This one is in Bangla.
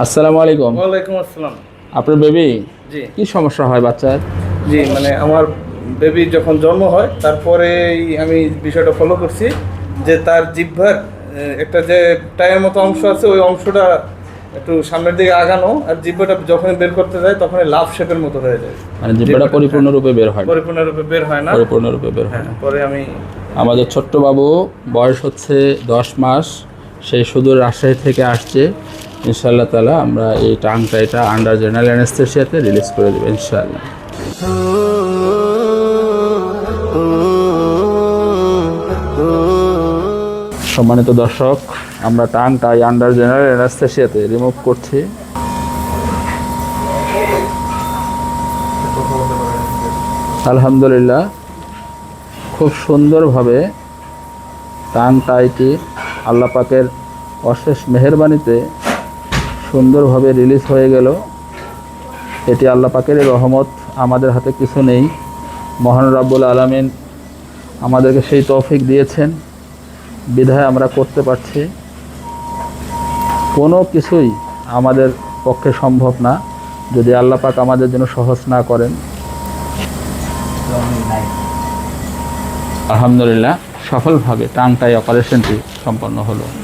আসসালামু আলাইকুম। ওয়ালাইকুম আসসালাম। আপনার বেবি? জি। কি সমস্যা হয় বাচ্চার? জি মানে আমার বেবি যখন জন্ম হয় তারপরে আমি বিষয়টা ফলো করছি যে তার জিহ্বার একটা যে টায়ের মতো অংশ আছে ওই অংশটা একটু সামনের দিকে আগানো আর জিহ্বাটা যখন বের করতে যায় তখন লাভ শেপের মতো হয়ে যায়। মানে জিব্বাটা পরিপূর্ণরূপে বের হয় না। পরিপূর্ণরূপে বের হয় না। পরিপূর্ণরূপে বের হয় হ্যাঁ না পরে আমি আমাদের ছোট্ট বাবু বয়স হচ্ছে দশ মাস সেই সুদূর রাজশাহী থেকে আসছে। ইনশাআল্লাহ তালা আমরা এই টাংটা, এটা আন্ডার জেনারেল অ্যানেস্থেশিয়াতে রিলিজ করে দেবো ইনশাআল্লাহ। সম্মানিত দর্শক, আমরা টাংটা আন্ডার জেনারেল অ্যানেস্থেশিয়াতে রিমুভ করছি। আলহামদুলিল্লাহ, খুব সুন্দরভাবে টাং টাইটি আল্লাহ পাকের অশেষ মেহেরবানিতে সুন্দরভাবে রিলিজ হয়ে গেল। এটি আল্লাহ পাকের রহমত আমাদের হাতে কিছু নেই। মহান রাব্বুল আলামিন আমাদেরকে সেই তৌফিক দিয়েছেন। বিধায় আমরা করতে পারছি। কোনো কিছুই আমাদের পক্ষে সম্ভব না, যদি আল্লাহ পাক আমাদের জন্য সহজ না করেন। আলহামদুলিল্লাহ, সফলভাবে টাংটাই অপারেশনটি সম্পন্ন হলো।